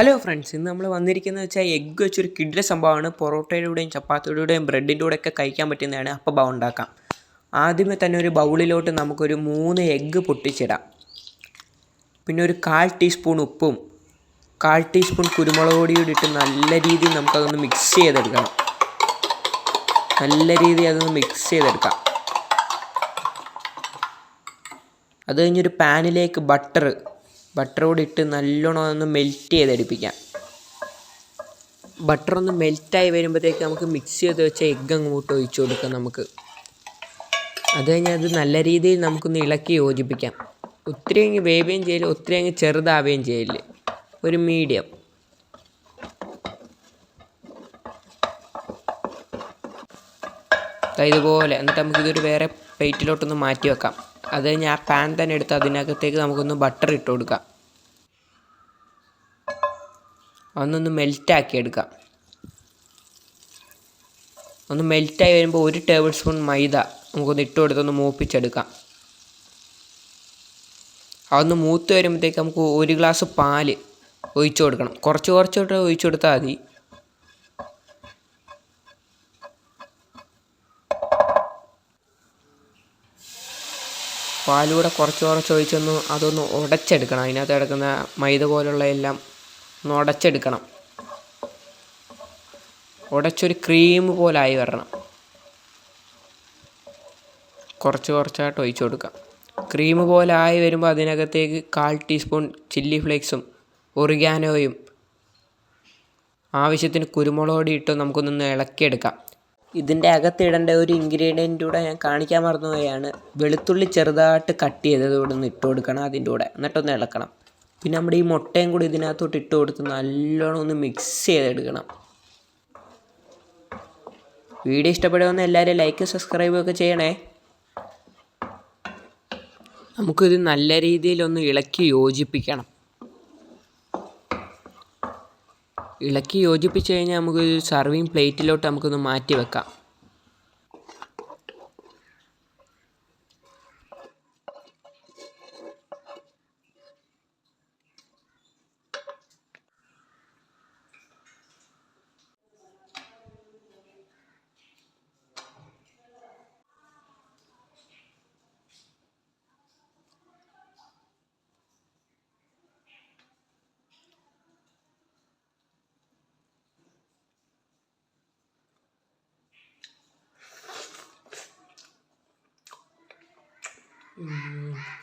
Hello friends ഇന്ന് നമ്മൾ വന്നിരിക്കുന്നത് വെച്ചാൽ എഗ്ഗ് വെച്ചൊരു കിഡ്ഡിലെ സംഭവമാണ്. പൊറോട്ടയുടെയും ചപ്പാത്തിയുടെയും ബ്രെഡിന്റെ കൂടെ ഒക്കെ കഴിക്കാൻ പറ്റുന്നതാണ്. അപ്പം ബൗ ഉണ്ടാക്കാം. ആദ്യമേ തന്നെ ഒരു ബൗളിലോട്ട് നമുക്കൊരു മൂന്ന് എഗ്ഗ് പൊട്ടിച്ചിടാം. പിന്നെ ഒരു കാൽ ടീസ്പൂൺ ഉപ്പും കാൽ ടീസ്പൂൺ കുരുമുളക് പൊടിയും ഇട്ട് നല്ല രീതിയിൽ നമുക്കതൊന്ന് മിക്സ് ചെയ്തെടുക്കണം. നല്ല രീതിയിൽ അതൊന്ന് മിക്സ് ചെയ്തെടുക്കാം. അത് കഴിഞ്ഞൊരു പാനിലേക്ക് ബട്ടർ ബട്ടർ കൂടി ഇട്ട് നല്ലോണം ഒന്ന് മെൽറ്റ് ചെയ്തെടുപ്പിക്കാം. ബട്ടർ ഒന്ന് മെൽറ്റായി വരുമ്പോഴത്തേക്ക് നമുക്ക് മിക്സ് ചെയ്ത് വെച്ച എഗ്ഗ് അങ്ങോട്ട് ഒഴിച്ചു കൊടുക്കാം നമുക്ക്. അത് കഴിഞ്ഞാൽ അത് നല്ല രീതിയിൽ നമുക്കൊന്ന് ഇളക്കി യോജിപ്പിക്കാം. ഒത്തിരി അങ്ങ് വേവുകയും ചെയ്യില്ല ഒത്തിരി അങ്ങ് ചെറുതാവുകയും ചെയ്യില്ല. ഒരു മീഡിയം ഇതുപോലെ. എന്നിട്ട് നമുക്കിതൊരു വേറെ പ്ലേറ്റിലോട്ടൊന്ന് മാറ്റി വെക്കാം. അത് ഞാൻ പാൻ തന്നെ എടുത്ത് അതിനകത്തേക്ക് നമുക്കൊന്ന് ബട്ടർ ഇട്ട് കൊടുക്കാം. അതൊന്നൊന്ന് മെൽറ്റാക്കി എടുക്കാം. ഒന്ന് മെൽറ്റായി വരുമ്പോൾ ഒരു ടേബിൾ സ്പൂൺ മൈദ നമുക്കൊന്ന് ഇട്ട് കൊടുത്തൊന്ന് മൂപ്പിച്ചെടുക്കാം. അതൊന്ന് മൂത്ത് വരുമ്പോഴത്തേക്ക് നമുക്ക് ഒരു ഗ്ലാസ് പാൽ ഒഴിച്ചു കൊടുക്കണം. കുറച്ച് കുറച്ചോട്ട് ഒഴിച്ചു കൊടുത്താൽ മതി. പാലൂടെ കുറച്ച് കുറച്ച് ഒഴിച്ചൊന്ന് അതൊന്ന് ഉടച്ചെടുക്കണം. അതിനകത്ത് കിടക്കുന്ന മൈദ പോലുള്ള എല്ലാം ഒന്ന് ഉടച്ചെടുക്കണം. ഉടച്ചൊരു ക്രീം പോലെ ആയി വരണം. കുറച്ച് കുറച്ചായിട്ട് ഒഴിച്ചു കൊടുക്കാം. ക്രീം പോലെ ആയി വരുമ്പോൾ അതിനകത്തേക്ക് കാൽ ടീസ്പൂൺ ചില്ലി ഫ്ലേക്സും ഒറിഗാനോയും ആവശ്യത്തിന് കുരുമുളക് പൊടി ഇട്ട് നമുക്കൊന്നൊന്ന് ഇളക്കിയെടുക്കാം. ഇതിന്റെ അകത്തിടേണ്ട ഒരു ഇൻഗ്രീഡിയന്റ് കൂടെ ഞാൻ കാണിക്കാൻ മറന്നുപോയാണ്. വെളുത്തുള്ളി ചെറുതായിട്ട് കട്ട് ചെയ്തത് ഇവിടെ നിന്ന് ഇട്ട് കൊടുക്കണം അതിന്റെ കൂടെ. എന്നിട്ടൊന്ന് ഇളക്കണം. പിന്നെ നമ്മുടെ ഈ മുട്ടയും കൂടി ഇതിനകത്തോട്ട് ഇട്ട് കൊടുത്ത് നല്ലോണം ഒന്ന് മിക്സ് ചെയ്തെടുക്കണം. വീഡിയോ ഇഷ്ടപ്പെടുമെന്ന് എല്ലാവരും ലൈക്ക് സബ്സ്ക്രൈബ് ഒക്കെ ചെയ്യണേ. നമുക്കിത് നല്ല രീതിയിലൊന്ന് ഇളക്കി യോജിപ്പിക്കണം. ഇളക്കി യോജിപ്പിച്ച് കഴിഞ്ഞാൽ നമുക്കൊരു സർവിങ് പ്ലേറ്റിലോട്ട് നമുക്കൊന്ന് മാറ്റി വെക്കാം. 嗯。